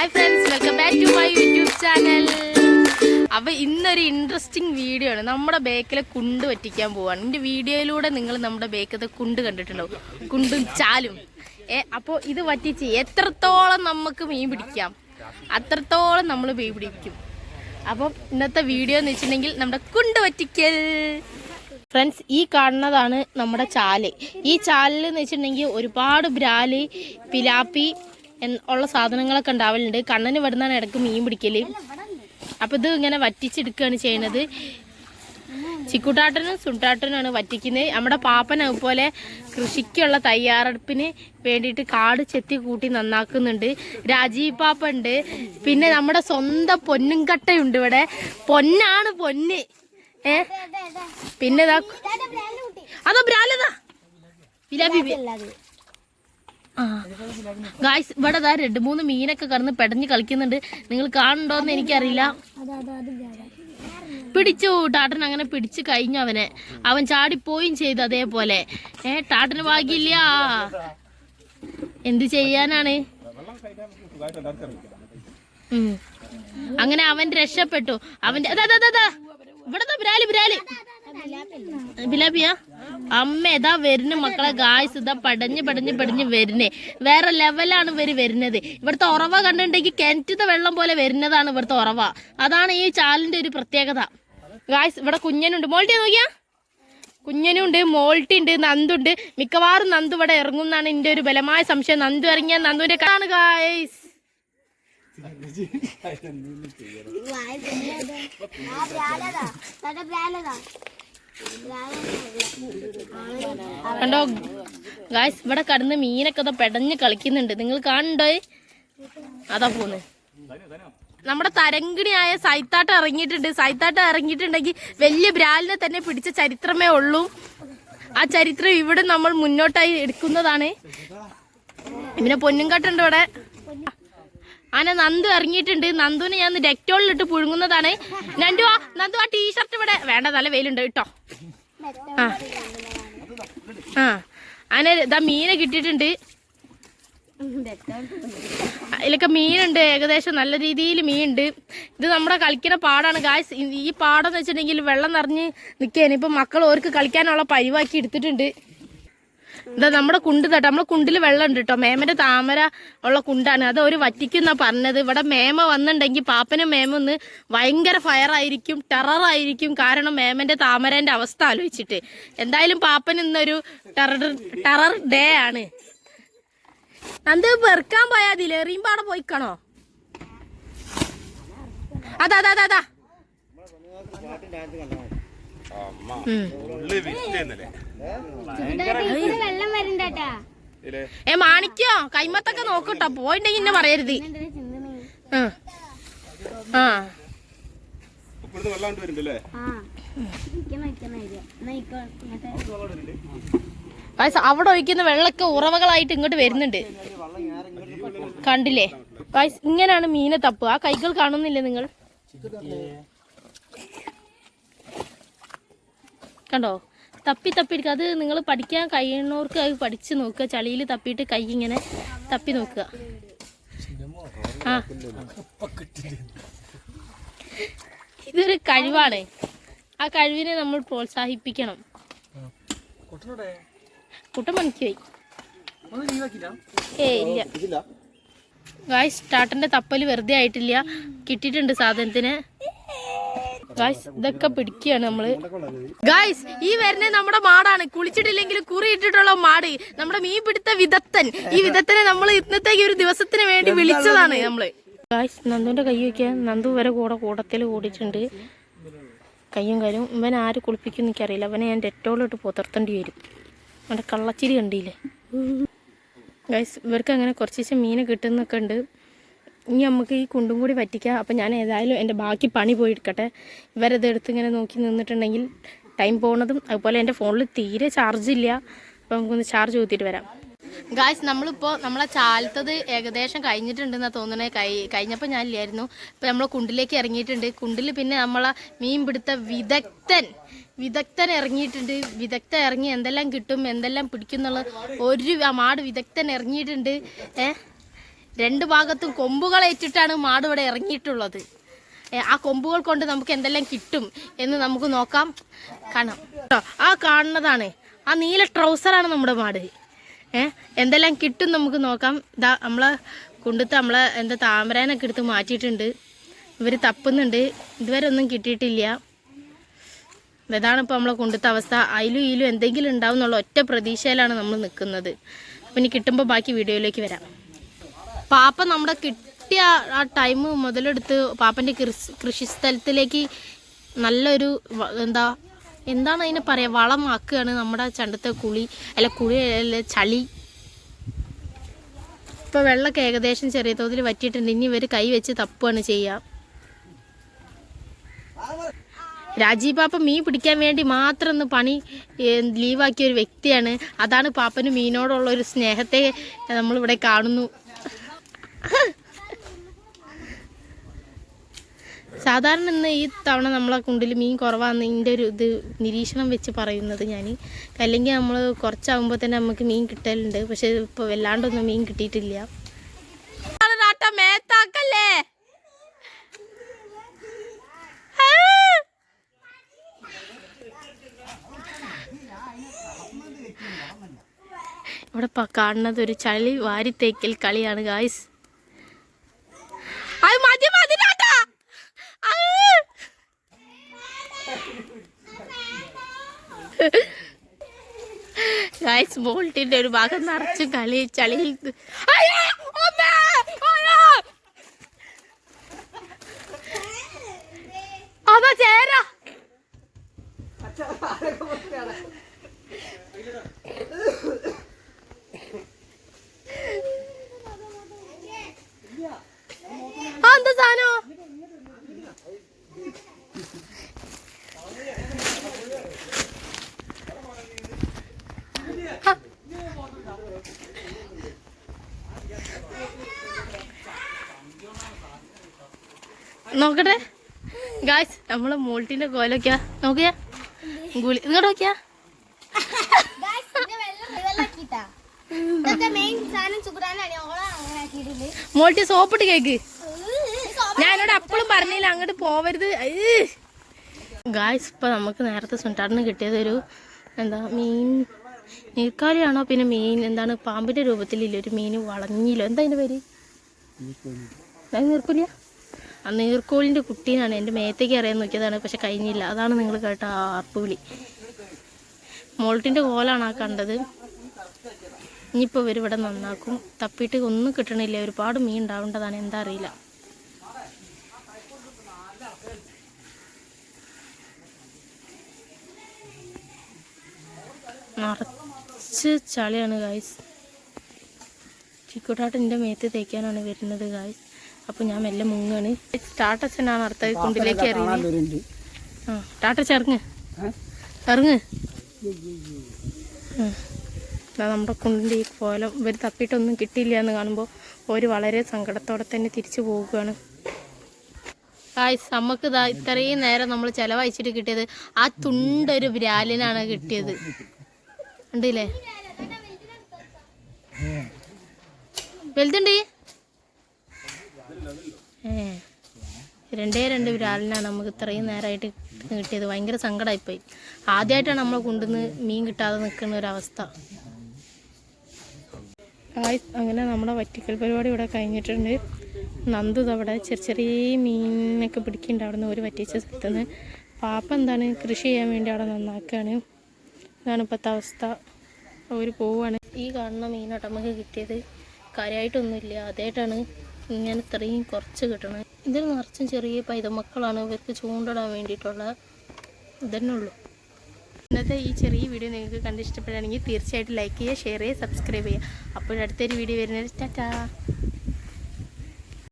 Hi friends welcome back to my YouTube channel അപ്പോൾ ഇന്നൊരു interesting video ആണ്. നമ്മുടെ ബേക്കിലെ കുണ്ട് പറ്റിക്കാൻ പോവാണ്. എന്റെ വീഡിയോയിലൂടെ നിങ്ങൾ നമ്മുടെ ബേക്കത്തെ കുണ്ട് കണ്ടിട്ടുണ്ടാവും. കുണ്ടും ചാലും. ഏ അപ്പോൾ ഇത് പറ്റിച്ച് എത്രത്തോളം നമുക്ക് മീൻ പിടിക്കാം? അത്രത്തോളം നമ്മൾ മീൻ പിടിക്കും. അപ്പം ഇന്നത്തെ വീഡിയോ എന്ന് വെച്ചിട്ടുണ്ടെങ്കിൽ നമ്മുടെ കുണ്ട് പറ്റിക്കൽ. ഫ്രണ്ട്സ് ഈ കാണുന്നതാണ് നമ്മുടെ ചാൽ. ഈ ചാലിൽ എന്ന് വെച്ചിട്ടുണ്ടെങ്കിൽ ഒരുപാട് ബ്രാൽ പിലാപ്പി ഉള്ള സാധനങ്ങളൊക്കെ ഉണ്ടാവലുണ്ട്. കണ്ണന് ഇവിടുന്നാണ് ഇടയ്ക്ക് മീൻ പിടിക്കൽ. അപ്പം ഇത് ഇങ്ങനെ വറ്റിച്ചെടുക്കുകയാണ് ചെയ്യണത്. ചിക്കുട്ടാട്ടനും സുണ്ടാട്ടനുമാണ് വറ്റിക്കുന്നത്. നമ്മുടെ പാപ്പൻ അതുപോലെ കൃഷിക്കുള്ള തയ്യാറെടുപ്പിന് വേണ്ടിയിട്ട് കാട് ചെത്തി കൂട്ടി നന്നാക്കുന്നുണ്ട്. രാജീവ് പാപ്പ ഉണ്ട് പിന്നെ നമ്മുടെ സ്വന്തം പൊന്നും കട്ടയുണ്ട് ഇവിടെ. പൊന്നാണ് പൊന്ന്. ഏ? പിന്നെ അതോ ബ്രാലതാ? ബിലാബി ഗായ്സ് ഇവിടെ ദാ രണ്ട് മൂന്ന് മീനൊക്കെ കടന്ന് പെടഞ്ഞ് കളിക്കുന്നുണ്ട്. നിങ്ങൾ കാണുന്നുണ്ടോന്ന് എനിക്കറിയില്ല. പിടിച്ചു ടാട്ടൻ അങ്ങനെ പിടിച്ചു കഴിഞ്ഞു അവനെ. അവൻ ചാടിപ്പോയും ചെയ്തു അതേപോലെ. ഏ ടാട്ടന് ഭാഗ്യമില്ല. എന്ത് ചെയ്യാനാണ്? അങ്ങനെ അവൻ രക്ഷപ്പെട്ടു. അവന്റെ അതാ ഇവിടെ ബിരാലി ബ്രാൽ. ബിലാബിയാ? അമ്മ ഇതാ വരുന്ന മക്കളെ. ഗായ്സ് ഇതാ പടഞ്ഞ് പടഞ്ഞ് പടഞ്ഞ് വരുന്നേ. വേറെ ലെവലാണ് ഇവർ വരുന്നത്. ഇവിടുത്തെ ഉറവ കണ്ടിട്ടുണ്ടെങ്കിൽ കിണറ്റത്തെ വെള്ളം പോലെ വരുന്നതാണ് ഇവിടുത്തെ ഉറവ അതാണ് ഈ ചാലിന്റെ ഒരു പ്രത്യേകത. ഗായ്സ് ഇവിടെ കുഞ്ഞനുണ്ട്. മോൾട്ടി നോക്കിയാ? കുഞ്ഞനുണ്ട് മോൾട്ടി ഉണ്ട് നന്ദുണ്ട്. മിക്കവാറും നന്ദു ഇവിടെ ഇറങ്ങും എന്നാണ് എന്റെ ഒരു ബലമായ സംശയം. നന്ദു ഇറങ്ങിയ നന്ദുവിന്റെ കാണു ഗായ്സ് കണ്ടോ? ഗായ്സ് ഇവിടെ കടന്ന് മീനൊക്കെ ഇതാ പെടഞ്ഞ് കളിക്കുന്നുണ്ട്. നിങ്ങൾ കാണണ്ടോ? അതാ പോന്ന്. നമ്മുടെ തരങ്കിണിയായ സൈത്താട്ട ഇറങ്ങിയിട്ടുണ്ട്. സൈത്താട്ട ഇറങ്ങിയിട്ടുണ്ടെങ്കിൽ വലിയ ബ്രാലിനെ തന്നെ പിടിച്ച ചരിത്രമേ ഉള്ളൂ. ആ ചരിത്രം ഇവിടെ നമ്മൾ മുന്നോട്ടായി എടുക്കുന്നതാണ്. പിന്നെ പൊന്നും കട്ടുണ്ട് ഇവിടെ. ആന നന്ദു ഇറങ്ങിയിട്ടുണ്ട്. നന്ദുവിനെ ഞാൻ ഡെക്ടോളിലിട്ട് പുഴുങ്ങുന്നതാണ്. നന്ദു ആ നന്ദു ആ ടീഷർട്ട് ഇവിടെ. വേണ്ട നല്ല വെയിലുണ്ട് കേട്ടോ ആ. ആ. ആന ഇതാ മീനെ കിട്ടിയിട്ടുണ്ട്. അതിലൊക്കെ മീനുണ്ട് ഏകദേശം നല്ല രീതിയിൽ മീനുണ്ട്. ഇത് നമ്മുടെ കളിക്കുന്ന പാടാണ്. ഗായ്സ് ഈ പാടം എന്ന് വെച്ചിട്ടുണ്ടെങ്കിൽ വെള്ളം നിറഞ്ഞ് നിൽക്കുകയാണ് ഇപ്പം മക്കൾ ഓർക്ക് കളിക്കാനുള്ള പരിവാക്കി എടുത്തിട്ടുണ്ട്. ഇതാ നമ്മുടെ കുണ്ട് തട്ടോ നമ്മുടെ കുണ്ടിൽ വെള്ളം ഉണ്ട് കേട്ടോ. മേമന്റെ താമര ഉള്ള കുണ്ടാണ്. അത് ഒരു വറ്റിക്കുന്ന പറഞ്ഞത്. ഇവിടെ മേമ വന്നിട്ടുണ്ടെങ്കിൽ പാപ്പനും മേമ ഒന്ന് ഭയങ്കര ഫയർ ആയിരിക്കും ടെറർ ആയിരിക്കും കാരണം മേമന്റെ താമരന്റെ അവസ്ഥ ആലോചിച്ചിട്ട്. എന്തായാലും പാപ്പൻ ഇന്നൊരു ടെറർ ടെറർ ഡേ ആണ്. അത് വെറുക്കാൻ പോയാ അതിൽ എറിയുമ്പാടെ പോയിക്കണോ? അതാ അതാ അതാ അതാ. ഉം. വെള്ളം വരണ്ടാട്ടാ. ഏ മാണിക്കോ കൈമത്തൊക്കെ നോക്കട്ടോ. പോയിണ്ടെങ്കിൽ ഇന്നെ പറയരുത്. ആ. ആ. ഇപ്പോഴത്തെ വെള്ളം കൊണ്ട് വരുന്നുണ്ടല്ലേ അവിടെ ഒഴിക്കുന്ന വെള്ളമൊക്കെ ഉറവകളായിട്ട് ഇങ്ങോട്ട് വരുന്നുണ്ട്. കണ്ടില്ലേ? ഗായ്സ്, ഇങ്ങനെയാണ് മീനെ തപ്പ് ആ കൈകൾ കാണുന്നില്ലേ നിങ്ങൾ? കണ്ടോ? തപ്പി തപ്പി എടുക്കുക. അത് നിങ്ങൾ പഠിക്കാൻ കഴിയുന്നവർക്ക് അത് പഠിച്ച് നോക്കുക. ചളിയിൽ തപ്പിയിട്ട് കൈ ഇങ്ങനെ തപ്പി നോക്കുക. ആ. ഇതൊരു കഴിവാണ്. ആ കഴിവിനെ നമ്മൾ പ്രോത്സാഹിപ്പിക്കണം. കുട്ടൻ പണിക്ക് പോയി. ഏ ഇല്ല. ഗായ്സ് സ്റ്റാർട്ടറിന്റെ തപ്പൽ വെറുതെ ആയിട്ടില്ല. കിട്ടിയിട്ടുണ്ട് സാധനത്തിന്. ഗായ്സ് ഇതൊക്കെ പിടിക്കുകയാണ് നമ്മൾ. ഗായ്സ് ഈ വരുന്നത് നമ്മുടെ മാടാണ്. കുളിച്ചിട്ടില്ലെങ്കിൽ കുറി ഇട്ടിട്ടുള്ള മാട്. നമ്മുടെ മീൻ പിടുത്ത വിദഗ്ധൻ. ഈ വിദഗ്ധനെ നമ്മൾ ഇന്നത്തേക്ക് ഒരു ദിവസത്തിന് വേണ്ടി വിളിച്ചതാണ് നമ്മൾ. ഗായ്സ് നന്ദുവിന്റെ കൈ വയ്ക്കാൻ നന്ദു വരെ കൂടെ കൂടത്തിൽ കൂടിയിട്ടുണ്ട് കയ്യും കാര്യം ഇവൻ ആര് കുളിപ്പിക്കും എനിക്കറിയില്ല. അവനെ ഞാൻ ഡെറ്റോളിട്ട് പുതർത്തേണ്ടി വരും. അവന്റെ കള്ളച്ചിരി കണ്ടില്ലേ? ഗൈസ് ഇവർക്ക് അങ്ങനെ കുറച്ച് ദിവസം മീൻ കിട്ടുന്നൊക്കെ ഉണ്ട്. ഇനി നമുക്ക് ഈ കുണ്ടും കൂടി പറ്റിക്കാം. അപ്പം ഞാൻ ഏതായാലും എന്റെ ബാക്കി പണി പോയി എടുക്കട്ടെ ഇവരത് എടുത്ത് ഇങ്ങനെ നോക്കി നിന്നിട്ടുണ്ടെങ്കിൽ ടൈം പോകുന്നതും അതുപോലെ എന്റെ ഫോണിൽ തീരെ ചാർജ് ഇല്ല. അപ്പം നമുക്കൊന്ന് ചാർജ് ഊത്തിയിട്ട് വരാം. ഗായ്സ് നമ്മളിപ്പോൾ നമ്മളെ ചാലത്തത് ഏകദേശം കഴിഞ്ഞിട്ടുണ്ടെന്നാണ് തോന്നുന്നത് കൈ കഴിഞ്ഞപ്പോൾ ഞാൻ ഇല്ലായിരുന്നു. ഇപ്പം നമ്മൾ കുണ്ടിലേക്ക് ഇറങ്ങിയിട്ടുണ്ട്. കുണ്ടിൽ പിന്നെ നമ്മളെ മീൻ പിടുത്ത വിദഗ്ധൻ. വിദഗ്ധൻ ഇറങ്ങിയിട്ടുണ്ട്. വിദഗ്ധൻ ഇറങ്ങി എന്തെല്ലാം കിട്ടും എന്തെല്ലാം പിടിക്കും എന്നുള്ള ഒരു മാട് വിദഗ്ധൻ ഇറങ്ങിയിട്ടുണ്ട്. ഏ? രണ്ട് ഭാഗത്തും കൊമ്പുകൾ ഏറ്റിട്ടാണ് മാട് ഇവിടെ ഇറങ്ങിയിട്ടുള്ളത് ആ കൊമ്പുകൾ കൊണ്ട് നമുക്ക് എന്തെല്ലാം കിട്ടും എന്ന് നമുക്ക് നോക്കാം. കാണാം. ആ കാണുന്നതാണ്. ആ നീല ട്രൗസറാണ് നമ്മുടെ മാട്. എന്തെല്ലാം കിട്ടും നമുക്ക് നോക്കാം. ഇതാ നമ്മളെ കൊണ്ടുത്ത് നമ്മളെ എന്താ താമരേനൊക്കെ എടുത്ത് മാറ്റിയിട്ടുണ്ട്. ഇവർ തപ്പുന്നുണ്ട്. ഇതുവരെ ഒന്നും കിട്ടിയിട്ടില്ല. ഇതാണ് ഇപ്പോൾ നമ്മളെ കൊണ്ടുത്ത അവസ്ഥ. അതിലും ഇതിലും എന്തെങ്കിലും ഉണ്ടാവും എന്നുള്ള ഒറ്റ പ്രതീക്ഷയിലാണ് നമ്മൾ നിൽക്കുന്നത്. ഇനി കിട്ടുമ്പോൾ ബാക്കി വീഡിയോയിലേക്ക് വരാം. പാപ്പ നമ്മുടെ കിട്ടിയ ആ ടൈം മുതലെടുത്ത് പാപ്പന്റെ കൃഷി കൃഷിസ്ഥലത്തിലേക്ക് നല്ലൊരു എന്താ എന്താണ് അതിനെ പറയുക വളമാക്കുകയാണ് നമ്മുടെ ചണ്ടത്തെ കുളി അല്ല കുളി അല്ല ചളി. ഇപ്പോൾ വെള്ളമൊക്കെ ഏകദേശം ചെറിയ തോതിൽ വറ്റിയിട്ടുണ്ട്. ഇനി ഇവർ കൈ വെച്ച് തപ്പുകയാണ് ചെയ്യുക രാജീവ് പാപ്പ മീൻ പിടിക്കാൻ വേണ്ടി മാത്രം ഒന്ന് പണി ലീവാക്കിയ ഒരു വ്യക്തിയാണ്. അതാണ് പാപ്പന് മീനോടുള്ള ഒരു സ്നേഹത്തെ നമ്മളിവിടെ കാണുന്നു. സാധാരണ ഇന്ന് ഈ തവണ നമ്മളെ കുണ്ടിൽ മീൻ കുറവാന്ന് ഇതിന്റെ ഒരു ഇത് നിരീക്ഷണം വെച്ച് പറയുന്നത് ഞാൻ അല്ലെങ്കിൽ നമ്മൾ കുറച്ചാകുമ്പോൾ തന്നെ നമുക്ക് മീൻ കിട്ടലുണ്ട്. പക്ഷെ ഇപ്പോൾ വല്ലാണ്ടൊന്നും മീൻ കിട്ടിയിട്ടില്ല. മേത്താക്കല്ലേ? ഇവിടെ കാണുന്നത് ഒരു ചളി വാരിത്തേക്കൽ കളിയാണ് ഗായ്സ് അത് മതി മതി ടാറ്റാ. ആ. ഗായ്സ് ബോൾട്ടിന്റെ ഒരു ഭാഗം നിറച്ച് കളി ചളിയിൽ. അതാ ചേര ആ എന്താ സാധനം നോക്കട്ടെ? ഗായ്സ് നമ്മളെ മോൾട്ടിന്റെ കോലൊക്കെയാ നോക്കിയാ? ഗുളി ഇങ്ങോട്ട് നോക്കിയാ? മോൾട്ടി സോപ്പിട്ട് കേക്ക്. ഞാൻ എന്നോട് അപ്പോഴും പറഞ്ഞില്ല അങ്ങോട്ട് പോവരുത്. ഗായ്സ് ഇപ്പൊ നമുക്ക് നേരത്തെ സുണ്ടാറിന് കിട്ടിയത് ഒരു എന്താ മീൻ നീർക്കാലിയാണോ പിന്നെ മീൻ എന്താണ് പാമ്പിന്റെ രൂപത്തിലില്ല ഒരു മീൻ വളഞ്ഞില്ല? എന്താ അതിന്റെ പേര്? നീർക്കൂലിയ ആ നീർക്കോലിന്റെ കുട്ടീനാണ്. എന്റെ മേത്തേക്ക് അറിയാൻ നോക്കിയതാണ് പക്ഷെ കഴിഞ്ഞില്ല. അതാണ് നിങ്ങൾ കേട്ട ആ ആർപ്പുവിളി മോൾട്ടിന്റെ കോലാണ് ആ കണ്ടത്. ഇനിയിപ്പോൾ ഇവർ ഇവിടെ നന്നാക്കും. തപ്പിയിട്ട് ഒന്നും കിട്ടണില്ല. ഒരുപാട് മീൻ ഉണ്ടാവേണ്ടതാണ്. എന്താ അറിയില്ല. നിറച്ച് ചളിയാണ് ഗായ്സ് ചിക്കുട്ടാട്ടന്റെ മേത്ത് തേക്കാനാണ് വരുന്നത് ഗായ്സ് അപ്പോൾ ഞാൻ മെല്ലെ മുങ്ങാണ്. ടാട്ടച്ചനാണ് അടുത്ത കുണ്ടിലേക്ക് എറിയുന്നത് ആ ടാട്ടച്ച ഇറങ്ങ് ഇറങ്ങ്. നമ്മുടെ കുണ്ടിന്റെ ഈ കോലം. ഇവർ തപ്പിയിട്ടൊന്നും കിട്ടിയില്ല എന്ന് കാണുമ്പോൾ ഒരു വളരെ സങ്കടത്തോടെ തന്നെ തിരിച്ചു പോവുകയാണ്. ഗായ്സ് നമുക്ക് ഇതാ ഇത്രയും നേരം നമ്മൾ ചിലവഴിച്ചിട്ട് കിട്ടിയത് ആ തുണ്ടൊരു ബ്രാലിനാണ് കിട്ടിയത്. ഉണ്ടല്ലേ വലുതുണ്ട്. രണ്ടേ രണ്ട് വിരാലിനാണ് നമുക്ക് ഇത്രയും നേരമായിട്ട് കിട്ടിയത് ഭയങ്കര സങ്കടമായിപ്പോയി ആദ്യമായിട്ടാണ് നമ്മളെ കൊണ്ടുവന്ന് മീൻ കിട്ടാതെ നിൽക്കുന്ന ഒരവസ്ഥ അങ്ങനെ നമ്മുടെ വറ്റിക്കൽ പരിപാടി ഇവിടെ കഴിഞ്ഞിട്ടുണ്ട്. നന്ദു അവിടെ ചെറിയ ചെറിയ മീനൊക്കെ പിടിക്കുന്നുണ്ട് അവിടെ നിന്ന് ഒരു വറ്റിച്ച സ്ഥലത്ത് നിന്ന് പാപ്പ എന്താണ് കൃഷി ചെയ്യാൻ വേണ്ടി അവിടെ നന്നാക്കുകയാണ് ഇതാണ് ഇപ്പോഴത്തെ അവസ്ഥ. അവർ പോവുകയാണ് ഈ കാണുന്ന മീനോട്ട് നമുക്ക് കിട്ടിയത്. കാര്യമായിട്ടൊന്നുമില്ല. അതേട്ടാണ് ഇങ്ങനെ ഇത്രയും കുറച്ച് കിട്ടണത്. ഇതിൽ നിറച്ചും ചെറിയ പൈതമക്കളാണ്. ഇവർക്ക് ചൂണ്ടിടാൻ വേണ്ടിയിട്ടുള്ള ഇതന്നെ ഉള്ളൂ. ഇന്നത്തെ ഈ ചെറിയ വീഡിയോ നിങ്ങൾക്ക് കണ്ടിഷ്ടപ്പെടുകയാണെങ്കിൽ തീർച്ചയായിട്ടും ലൈക്ക് ചെയ്യുക ഷെയർ ചെയ്യുക സബ്സ്ക്രൈബ് ചെയ്യുക. അപ്പോൾ അടുത്തൊരു വീഡിയോ വരുന്നത് ടാറ്റാ.